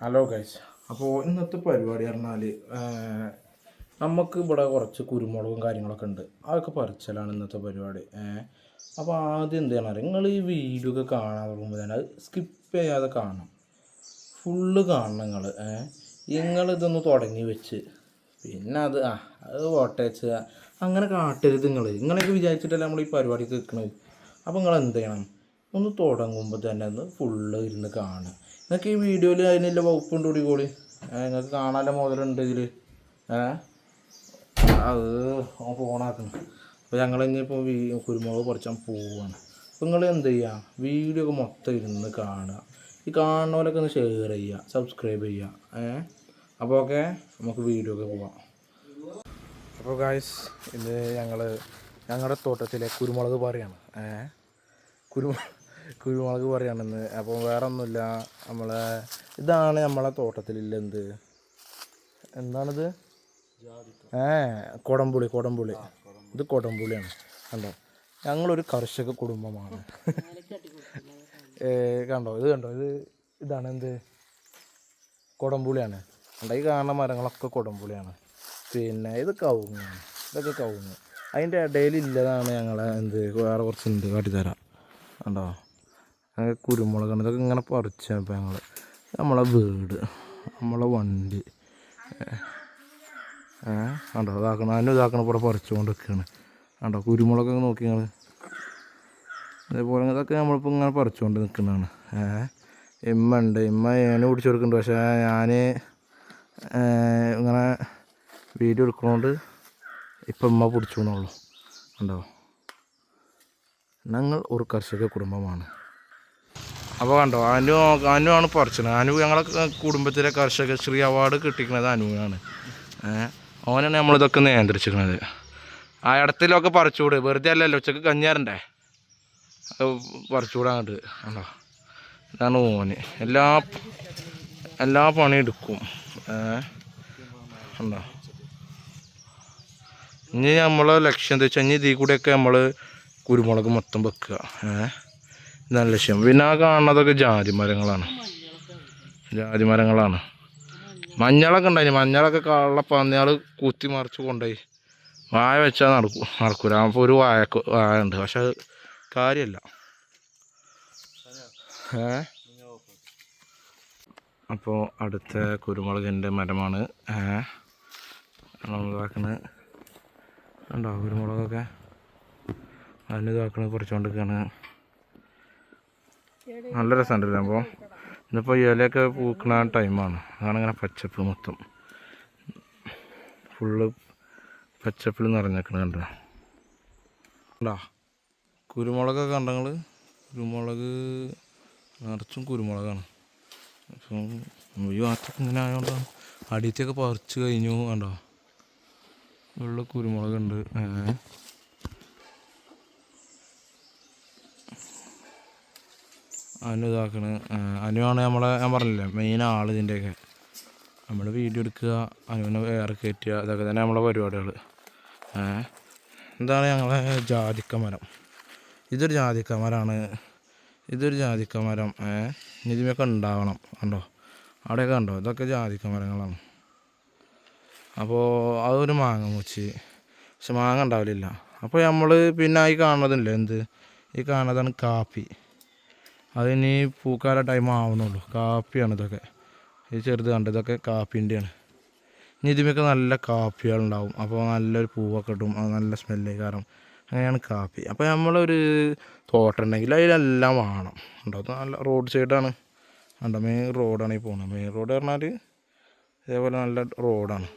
Hello guys അപ്പോൾ ഇന്നത്തെ പരിപാടി പറഞ്ഞാൽ നമുക്ക് ഇവിടെ കുറച്ച് കുരുമുളകും കാര്യങ്ങളൊക്കെ ഉണ്ട്. അതൊക്കെ പറിച്ചലാണ് ഇന്നത്തെ പരിപാടി അപ്പോൾ ആദ്യം എന്ത് ചെയ്യണം നിങ്ങൾ ഈ വീഡിയോ ഒക്കെ കാണാൻ തുടങ്ങുമ്പോൾ തന്നെ അത് സ്കിപ്പ് ചെയ്യാതെ കാണണം. ഫുള്ള് കാണണം നിങ്ങൾ നിങ്ങൾ ഇതൊന്ന് തുടങ്ങി വെച്ച്. പിന്നെ അത് ആ അത് ഓട്ടയച്ച് അങ്ങനെ കാട്ടരുത് നിങ്ങൾ നിങ്ങളൊക്കെ വിചാരിച്ചിട്ടല്ല നമ്മൾ ഈ പരിപാടി കേൾക്കണത് അപ്പോൾ നിങ്ങൾ എന്ത് ചെയ്യണം? ഒന്ന് തുടങ്ങുമ്പോൾ തന്നെ ഒന്ന് ഫുള്ള് ഇരുന്ന് കാണുക. നിങ്ങൾക്ക് ഈ വീഡിയോയിൽ അതിനുള്ള വകുപ്പുണ്ട് കൂടി നിങ്ങൾക്ക് കാണാനുള്ള മുതലുണ്ട് ഇതിൽ അത് ഓ ഫോണാക്കണം അപ്പോൾ ഞങ്ങൾ ഇനിയിപ്പോൾ വീ കുരുമുളക് പറിച്ചാൻ പോവുകയാണ് അപ്പോൾ നിങ്ങൾ എന്ത് ചെയ്യുക വീഡിയോ ഒക്കെ മൊത്തം ഇരുന്ന് കാണുക. ഈ കാണുന്നവരൊക്കെ ഒന്ന് ഷെയർ ചെയ്യുക സബ്സ്ക്രൈബ് ചെയ്യുക. ഏ? അപ്പോൾ ഓക്കെ നമുക്ക് വീഡിയോ ഒക്കെ പോവാം. അപ്പോൾ ഗായ്സ് ഇത് ഞങ്ങൾ ഞങ്ങളുടെ തോട്ടത്തിലെ കുരുമുളക് പറയാണ്. ഏ? കുരു കുരുമുളക് പറയാണെന്ന് അപ്പോൾ വേറെ ഒന്നുമില്ല നമ്മളെ ഇതാണ് നമ്മളെ തോട്ടത്തിലുള്ള എന്ത് എന്താണിത്? ഏ കൊടംപുളി കൊടംപുളി. ഇത് കൊടംപുളിയാണ്. കണ്ടോ? ഞങ്ങളൊരു കർഷക കുടുംബമാണ്. കണ്ടോ? ഇത് കണ്ടോ? ഇത് ഇതാണ് എന്ത് കൊടംപുളിയാണ്. കണ്ടോ? ഈ കാണുന്ന മരങ്ങളൊക്കെ കൊടംപുളിയാണ്. പിന്നെ ഇത് കവുങ്ങാണ് ഇതൊക്കെ കവുങ്ങ്. അതിന്റെ ഇടയിൽ ഇല്ലതാണ് ഞങ്ങളെ എന്ത്? വേറെ കുറച്ച് എന്ത് കാട്ടിത്തരാം. കണ്ടോ? കുരുമുളകാണ്. ഇതൊക്കെ ഇങ്ങനെ പറിച്ച ഞങ്ങൾ നമ്മളെ വീട്. നമ്മളെ വണ്ടി. കണ്ടോ? ഇതാക്കണം അതിനും ഇതാക്കണം ഇവിടെ പറിച്ചുകൊണ്ട് നിൽക്കുകയാണ് കണ്ടോ കുരുമുളകൊക്കെ നോക്കി നിങ്ങൾ അതേപോലെ ഇതൊക്കെ നമ്മളിപ്പോൾ ഇങ്ങനെ പറിച്ചുകൊണ്ട് നിൽക്കുന്നതാണ് ഇമ്മ ഉണ്ട്. ഇമ്മ ഏണി പിടിച്ചു കൊടുക്കുന്നുണ്ട്. പക്ഷേ ഞാൻ ഇങ്ങനെ വീഡിയോ എടുക്കുന്നതുകൊണ്ട് ഇപ്പം ഇമ്മ പിടിച്ചോന്നുള്ളൂ ഉണ്ടോ ഞങ്ങൾ ഒരു കർഷക കുടുംബമാണ്. അപ്പോൾ കണ്ടോ അനു അനു ആണ് പറിച്ചത്. അനു ഞങ്ങളെ കുടുംബത്തിലെ കർഷക ശ്രീ അവാർഡ് കിട്ടിക്കുന്നത് അനുവിനാണ് ഓനാണ് നമ്മളിതൊക്കെ നിയന്ത്രിച്ചിരിക്കുന്നത് ആ ഇടത്തിലൊക്കെ പറിച്ചുകൂട്. വെറുതെ അല്ലല്ലോ ഉച്ചയ്ക്ക് കഞ്ഞാറണ്ടേ അത് പറിച്ചുകൂടാ കണ്ടോ? ഇതാണ് ഓന്. എല്ലാ എല്ലാ പണി എടുക്കും. കണ്ടോ? ഇനി നമ്മളെ ലക്ഷ്യം എന്താ വെച്ചാൽ ഇനി ഇതിൽ കൂടെയൊക്കെ നമ്മൾ കുരുമുളക് മൊത്തം വെക്കുക. ഏഹ് ഇതാണ് ലക്ഷ്യം പിന്നെ ആ കാണുന്നതൊക്കെ ജാതി മരങ്ങളാണ്. ജാതി മരങ്ങളാണ്. മഞ്ഞളൊക്കെ ഉണ്ടായി മഞ്ഞളൊക്കെ കള്ളപ്പന്നിയാൾ കുത്തി മറിച്ച് കൊണ്ടുപോയി. വായ വെച്ചാൽ നടക്കും നടക്കൂല. അപ്പോൾ ഒരു വായ വായ ഉണ്ട്. പക്ഷെ അത് കാര്യമല്ല ഏ? അപ്പോൾ അടുത്ത കുരുമുളകിന്റെ മരമാണ്. ഏ? നമ്മളിതാക്കണത് ഉണ്ടോ കുരുമുളകൊക്കെ? അതിന് ഇതാക്കണത് കുറച്ചുകൊണ്ടിരിക്കുകയാണ് നല്ല രസമുണ്ടല്ലേ അപ്പോൾ? ഇന്നിപ്പോൾ ഇലയൊക്കെ പൂക്കണ ടൈമാണ്. അതാണ് ഇങ്ങനെ പച്ചപ്പ് മൊത്തം. ഫുള്ള് പച്ചപ്പിൽ നിറഞ്ഞേക്കണ കണ്ടോ? കുരുമുളകൊക്കെ കണ്ടങ്ങൾ കുരുമുളക് നിറച്ചും കുരുമുളകാണ്. അപ്പം ഈ ഭാഗത്തൊക്കെ ഇങ്ങനെ ആയതുകൊണ്ടാണ് അടിയത്തൊക്കെ പറിച്ച് കഴിഞ്ഞു കണ്ടോ? ഉള്ള കുരുമുളകുണ്ട്. ഏ അനു ഇതാക്കണ്. അനുവാണ് നമ്മളെ ഞാൻ പറഞ്ഞില്ലേ മെയിൻ ആൾ ഇതിന്റെയൊക്കെ നമ്മൾ വീഡിയോ എടുക്കുക അനുവിനെ വേറെ കയറ്റുക ഇതൊക്കെ തന്നെ നമ്മളെ പരിപാടികൾ എന്താണ് ഞങ്ങളെ ജാതിക്ക മരം. ഇതൊരു ജാതിക്ക മരമാണ് ഇതൊരു ജാതിക്ക മരം. ഇതിമൊക്കെ ഉണ്ടാവണം കണ്ടോ? അവിടെയൊക്കെ കണ്ടോ? ഇതൊക്കെ ജാതിക്ക മരങ്ങളാണ്. അപ്പോൾ അതൊരു മാങ്ങ മൂച്ചി പക്ഷെ മാങ്ങ ഉണ്ടാവില്ല അപ്പോൾ നമ്മൾ പിന്നെ ഈ കാണുന്നതില്ലേ എന്ത്? ഈ കാണുന്നതാണ് കാപ്പി. അതിനി പൂക്കാല ടൈം ആവുന്നുള്ളൂ. കാപ്പിയാണ് ഇതൊക്കെ. ഈ ചെറുത് കണ്ട് ഇതൊക്കെ കാപ്പിന്റെയാണ് ഇനി ഇതിമൊക്കെ നല്ല കാപ്പികളുണ്ടാവും. അപ്പോൾ നല്ലൊരു പൂവൊക്കെ ഇട്ടും അത് നല്ല സ്മെല്ല് കാരണം അങ്ങനെയാണ് കാപ്പി. അപ്പോൾ നമ്മളൊരു തോട്ടം ഉണ്ടെങ്കിൽ അതിലെല്ലാം വേണം. ഉണ്ടാവും നല്ല റോഡ് സൈഡാണ് കണ്ടോ? മെയിൻ റോഡാണ് ഈ പോകുന്നത് മെയിൻ റോഡ് പറഞ്ഞാൽ ഇതേപോലെ നല്ല റോഡാണ്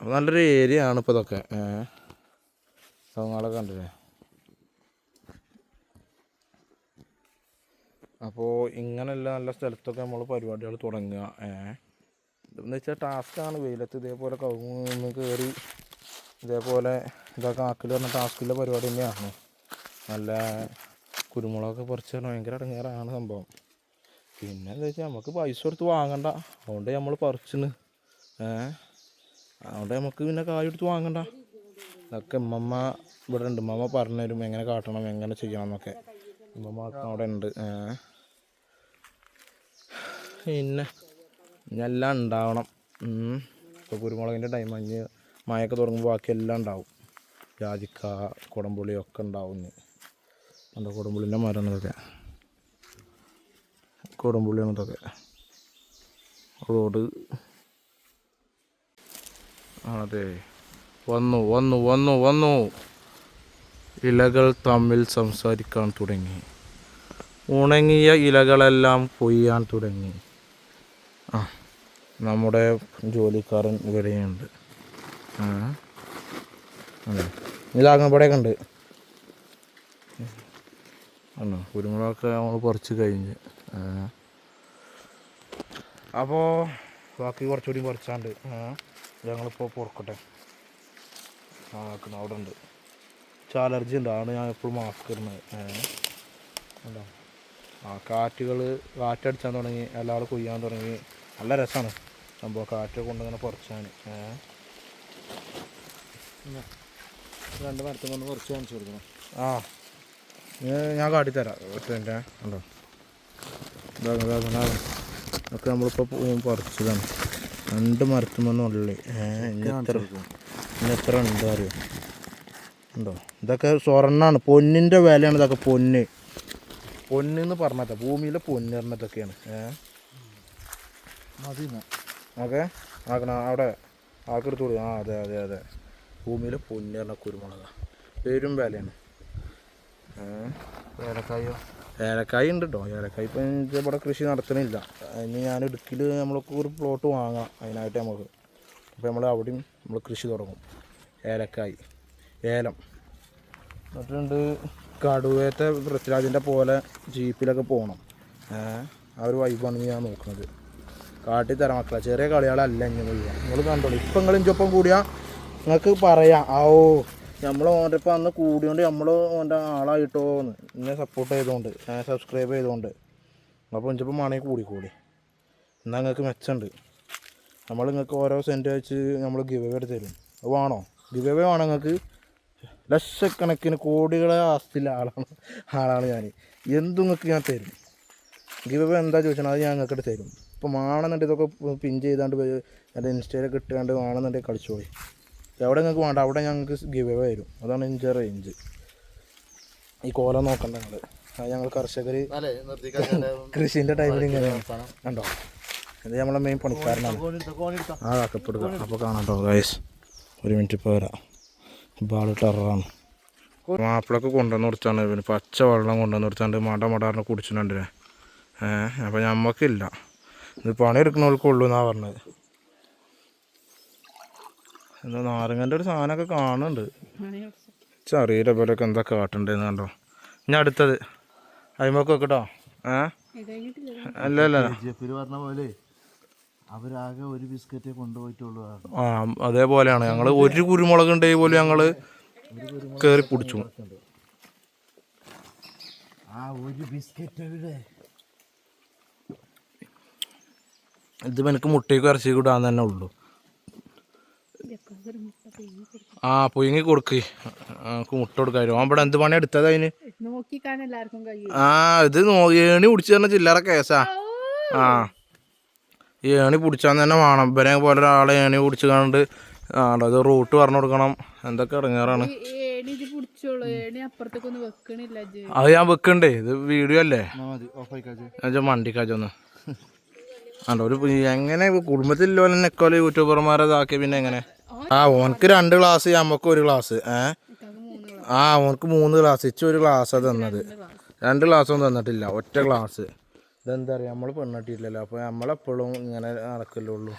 അപ്പോൾ നല്ലൊരു ഏരിയ ആണ് ഇപ്പോൾ ഇതൊക്കെ. ഏഹ്? സൗങ്ങളൊക്കെ കണ്ടില്ലേ? അപ്പോൾ ഇങ്ങനെയുള്ള നല്ല സ്ഥലത്തൊക്കെ നമ്മൾ പരിപാടികൾ തുടങ്ങുക. ഏഹ് ഇതെന്ന് വെച്ചാൽ ടാസ്ക്കാണ് വെയിലത്ത് ഇതേപോലെ കവുങ്ങ് കയറി ഇതേപോലെ ഇതൊക്കെ ആക്കൽ പറഞ്ഞ ടാസ്കിലെ പരിപാടി തന്നെയാണ്. നല്ല കുരുമുളകൊക്കെ പറിച്ച് പറഞ്ഞാൽ ഭയങ്കര ഇടങ്ങേറാണ് സംഭവം. പിന്നെ എന്താ വെച്ചാൽ നമുക്ക് പൈസ കൊടുത്ത് വാങ്ങണ്ട. അതുകൊണ്ട് നമ്മൾ പറിച്ചിന് ഏഹ് അതുകൊണ്ട് നമുക്ക് പിന്നെ കായ് എടുത്ത് വാങ്ങണ്ട. ഇതൊക്കെ ഉമ്മമ്മ ഇവിടെ ഉണ്ട് ഉമ്മമ്മ പറഞ്ഞു തരും. എങ്ങനെ കാട്ടണം എങ്ങനെ ചെയ്യണം എന്നൊക്കെ. ഉമ്മമ്മ അവിടെ ഉണ്ട്. ഏഹ് പിന്നെ എല്ലാം ഉണ്ടാവണം. ഇപ്പോൾ കുരുമുളകിന്റെ ടൈം അഞ്ഞ് മഴയൊക്കെ തുടങ്ങുമ്പോൾ ബാക്കി എല്ലാം ഉണ്ടാവും. ജാതിക്ക കുടംപുളി ഒക്കെ ഉണ്ടാവും എന്താ കുടംപുളിന്റെ മരം ഇതൊക്കെ കുടംപുളിയാണ് ഇതൊക്കെ റോഡ്. അതെ വന്നു വന്നു വന്നു വന്നു. ഇലകൾ തമ്മിൽ സംസാരിക്കാൻ തുടങ്ങി. ഉണങ്ങിയ ഇലകളെല്ലാം കൊയ്യാൻ തുടങ്ങി. ആ നമ്മുടെ ജോലിക്കാരൻ ഇവിടെയുണ്ട്. ആ അതെ ഇതാകും ഇവിടെയൊക്കെ ഉണ്ട്. ആണോ? കുരുമുളകൊക്കെ നമ്മൾ കുറച്ച് കഴിഞ്ഞ്. അപ്പോൾ ബാക്കി കുറച്ചുകൂടി കുറച്ചാണ്ട് ഞങ്ങളിപ്പോൾ പൊറക്കട്ടെ. അവിടെ ഉണ്ട്. ചാലർജി ഉണ്ട്. അതാണ് ഞാൻ എപ്പോഴും മാസ്ക് ഇടുന്നത്. ആ കാറ്റുകൾ കാറ്റടിച്ചാൻ തുടങ്ങി എല്ലാവരും കൊയ്യാൻ തുടങ്ങി. നല്ല രസമാണ് സംഭവം കാറ്റ് കൊണ്ടിങ്ങനെ കുറച്ചാണ് രണ്ട് മരത്തിൽ കൊണ്ട് കുറച്ച് കാണിച്ചു കൊടുക്കണം. ആ. ഞാൻ കാട്ടിത്തരാം. ഒറ്റ ഉണ്ടോ ഇതാകും ഇതാകും ഇതാകും ഒക്കെ നമ്മളിപ്പോൾ പറിച്ചതാണ്. രണ്ട് മരത്തും ഇനി എത്ര ഇനി എത്ര ഉണ്ട് അറിയോ? ഉണ്ടോ ഇതൊക്കെ സ്വർണമാണ് പൊന്നിന്റെ വിലയാണ് ഇതൊക്കെ പൊന്ന്. പൊന്ന് എന്ന് പറഞ്ഞാൽ ഭൂമിയിലെ പൊന്ന് പറഞ്ഞതൊക്കെയാണ് ഏഹ്. ഓക്കെ? ആക്കണം അവിടെ ആക്കെടുത്തോളൂ ആ അതെ അതെ അതെ. ഭൂമിയിൽ പൊന്ന് പറഞ്ഞ കുരുമുളകാണ് പേരും വിലയാണ്. ഏലക്കായോ? ഏലക്കായ ഉണ്ട് കേട്ടോ ഏലക്കായ ഇപ്പം ഇവിടെ കൃഷി നടത്തണില്ല. ഇനി ഞാൻ ഇടുക്കിയിൽ നമ്മൾക്ക് ഒരു പ്ലോട്ട് വാങ്ങാം അതിനായിട്ട് നമുക്ക്. അപ്പോൾ നമ്മൾ അവിടെയും നമ്മൾ കൃഷി തുടങ്ങും. ഏലക്കായ്. ഏലം. എന്നിട്ടുണ്ട് കടുവേത്തെ പൃഥ്വിരാജിന്റെ പോലെ ജീപ്പിലൊക്കെ പോകണം. ആ ഒരു വൈബാണ് ഞാൻ നോക്കുന്നത് കാട്ടിത്തരാം മക്കളെ. ചെറിയ കളികളല്ല ഇങ്ങനെ ചെയ്യാം നിങ്ങൾ കണ്ടോളൂ. ഇപ്പം നിങ്ങൾ ഇഞ്ചൊപ്പം കൂടിയാൽ നിങ്ങൾക്ക് പറയാം. ആ ഓ നമ്മൾ ഓന്റെ ഇപ്പം അന്ന് കൂടിയോണ്ട് നമ്മൾ ഓന്റെ ആളായിട്ടോ എന്ന്. എന്നെ സപ്പോർട്ട് ചെയ്തുകൊണ്ട് ഞാൻ സബ്സ്ക്രൈബ് ചെയ്തുകൊണ്ട് അപ്പോൾ ഇഞ്ചപ്പം വേണമെങ്കിൽ കൂടിക്കൂടി. എന്നാൽ നിങ്ങൾക്ക് മെച്ചമുണ്ട് നമ്മൾ നിങ്ങൾക്ക് ഓരോ സെന്റ് വെച്ച് നമ്മൾ ഗിവ് അവേ തരും. അത് വേണോ? ഗിവ് അവേ വേണം നിങ്ങൾക്ക്? ലക്ഷക്കണക്കിന് കോടികളെ ആസ്തിയിലെ ആളാണ്. ആളാണ് ഞാൻ എന്തും നിങ്ങൾക്ക് ഞാൻ തരും. ഗിവ് അവേ എന്താ ചോദിച്ചാൽ അത് ഞാൻ നിങ്ങൾക്ക് തരും. ഇപ്പോൾ വേണമെന്നുണ്ടെങ്കിൽ ഇതൊക്കെ പിൻ ചെയ്താണ്ട് എന്റെ ഇൻസ്റ്റയിലൊക്കെ ഇട്ടുകൊണ്ട് വേണമെന്നുണ്ടെങ്കിൽ കളിച്ചോളി. എവിടെ നിങ്ങൾക്ക് വേണ്ട അവിടെ ഞങ്ങൾക്ക് ഗിവ് അവേ വരും. അതാണ് എന്റെ റേഞ്ച്. ഈ കോല നോക്കണ്ട ഞങ്ങൾ ഞങ്ങൾ കർഷകർ കൃഷിന്റെ ടൈമിൽ ഇങ്ങനെയാണ് കണ്ടോ? ഇത് നമ്മളെ മെയിൻ പണിക്കാരനാണ്. ആ കാക്കപ്പെടുക അപ്പോൾ കാണാം കേട്ടോ ഗൈസ് ഒരു മിനിറ്റ് ഇപ്പോൾ വരാം. ആൾ ടെററാണ്. മാപ്പിളൊക്കെ കൊണ്ടുവന്ന് കൊടുത്താണ്. പിന്നെ പച്ച വെള്ളം കൊണ്ടുവന്ന് കൊടുത്താണ്ട് മട മടാറിന് കുടിച്ചിട്ടുണ്ടേ. ഏഹ് അപ്പോൾ ഞമ്മക്കില്ല. ഇത് പണിയെടുക്കണവർക്കുള്ളൂ എന്നാ പറഞ്ഞത്. എന്താ നാരങ്ങന്റെ ഒരു സാധനമൊക്കെ കാണുന്നുണ്ട്. ചെറിയ പോലെയൊക്കെ എന്താ കാട്ടുണ്ടെന്ന് കണ്ടോ. ഇനി അടുത്തത്. അതിമൊക്കെ വെക്കട്ടോ ഏ അല്ല അല്ല പോലെ അവരാകെ ഒരു ബിസ്ക്കറ്റേ കൊണ്ടുപോയിട്ടുള്ളൂ ആ. അതേപോലെയാണ്. ഞങ്ങൾ ഒരു കുരുമുളക് ഉണ്ടെങ്കിൽ പോലും ഞങ്ങൾ കയറി പിടിച്ചു. ആ ഒരു ബിസ്ക്കറ്റ് ഇതിപ്പോൾ എനിക്ക് മുട്ടയ്ക്ക് ഇറച്ചി കൂടാൻ തന്നെ ഉള്ളൂ. ആ പുയങ്ങി കൊടുക്ക്. നമുക്ക് മുട്ട കൊടുക്കാമല്ലോ ഇവിടെ എന്ത് പണി എടുത്തത് അതിന്? നോക്കിക്കാൻ എല്ലാവർക്കും കഴിയും. ആ ഇത് ഏണി പിടിച്ചു തന്നെ ചില്ലറ കേസാ. ആ. ഈ ഏണി പിടിച്ചാൽ തന്നെ വേണം. ഇവരെ പോലെ ഒരാളെ ഏണി പിടിച്ചു കണ്ട് ആണോ അത് റൂട്ട് പറഞ്ഞു കൊടുക്കണം. എന്തൊക്കെ ഇറങ്ങാറാണ് ഏണി ഇത് പിടിച്ചോളൂ. ഏണി അപ്പുറത്തേക്കൊന്നും വെക്കണില്ല അത് ഞാൻ വെക്കണ്ടേ? ഇത് വീഡിയോ അല്ലേ? മതി. ഓഫായിക്കാജ് പ് എങ്ങനെ കുടുംബത്തിൽ നെക്കോലെ യൂട്യൂബർമാരെ ഇതാക്കി പിന്നെ എങ്ങനെ? ആ ഓനക്ക് രണ്ട് ഗ്ലാസ് നമുക്ക് ഒരു ഗ്ലാസ് ഏ? ആ ഓനക്ക് മൂന്ന് ഗ്ലാസ് ഇച്ച ഒരു ഗ്ലാസ്സാണ് തന്നത്. രണ്ട് ഗ്ലാസ്സൊന്നും തന്നിട്ടില്ല ഒറ്റ ഗ്ലാസ് ഇതെന്താ പറയുക നമ്മൾ പെണ്ണിട്ടില്ലല്ലോ അപ്പോൾ നമ്മളെപ്പോഴും ഇങ്ങനെ നടക്കല്ലേ ഉള്ളൂ.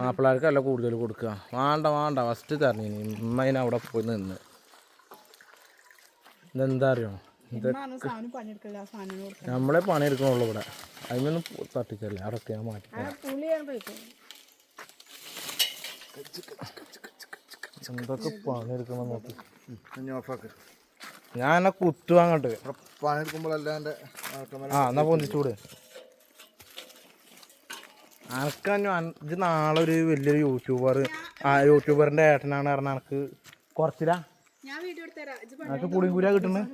മാപ്പിള്ളേർക്കല്ല കൂടുതൽ കൊടുക്കുക വേണ്ട വേണ്ട ഫസ്റ്റ് തരണീനി അതിന് അവിടെ പോയി നിന്ന്. ഇതെന്താ അറിയോ? നമ്മളെ പണിയെടുക്കണുള്ളൂ ഇവിടെ. അതിനൊന്നും തട്ടിച്ചല്ലേ അതൊക്കെ ഞാൻ മാറ്റി എന്തൊക്കെ പണിയെടുക്കണം നോക്കി. ഞാൻ എന്നെ കുത്തു അങ്ങോട്ട്. പണിയെടുക്കുമ്പോഴല്ല എന്റെ ആ എന്നാ പൊന്തിച്ചൂട് അനക്കഞ്ഞു ഇത് നാളെ ഒരു വലിയൊരു യൂട്യൂബർ ആ യൂട്യൂബറിന്റെ ഏട്ടനാണ് പറഞ്ഞ അനക്ക് കുറച്ചില്ല ഞാൻ വീഡിയോ എടുത്തരാം ഇജ്ജ് എനക്ക് പുളിയും കിട്ടുന്നത്?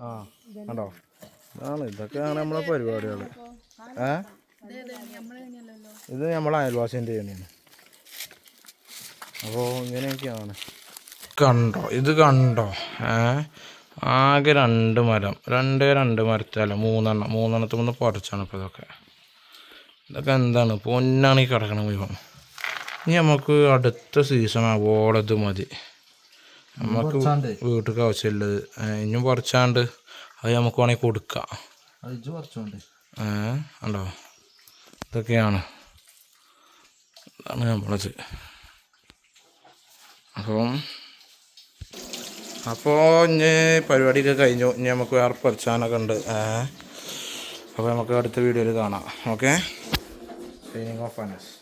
ആ കണ്ടോ? ഇതാണ് ഇതൊക്കെയാണ് നമ്മളെ പരിപാടികൾ ഏ? ഇത് നമ്മളെ അയൽവാസിന്റെ തന്നെയാണ്. അപ്പോൾ ഇങ്ങനെയൊക്കെയാണ്. കണ്ടോ? ഇത് കണ്ടോ? ഏ? ആകെ രണ്ട് മരം. രണ്ട് രണ്ട് മരത്തല്ല മൂന്നെണ്ണം. മൂന്നെണ്ണത്തിൽ നിന്ന് പറിച്ചാണ് ഇപ്പോൾ ഇതൊക്കെ. ഇതൊക്കെ എന്താണ്? പൊന്നാണ് ഈ കിടക്കണ മുഴുവൻ. ഇനി നമുക്ക് അടുത്ത സീസൺ ആവോളത് മതി. നമുക്ക് കുറച്ചാണ്ട് വീട്ടിലേക്ക് ആവശ്യമുള്ളത്. ഇനിയും പറിച്ചാണ്ട് അത് നമുക്ക് വേണമെങ്കിൽ കൊടുക്കാം. കുറച്ചുണ്ട് ഉണ്ടോ ഇതൊക്കെയാണ്. ഇതാണ് നമ്മളത്. അപ്പം അപ്പോൾ ഇനി പരിപാടിയൊക്കെ കഴിഞ്ഞു. ഇനി നമുക്ക് വേറെ പറിച്ചാനൊക്കെ ഉണ്ട്. അപ്പോൾ നമുക്ക് അടുത്ത വീഡിയോയിൽ കാണാം. ഓക്കെ? ഓഫ് അനസ്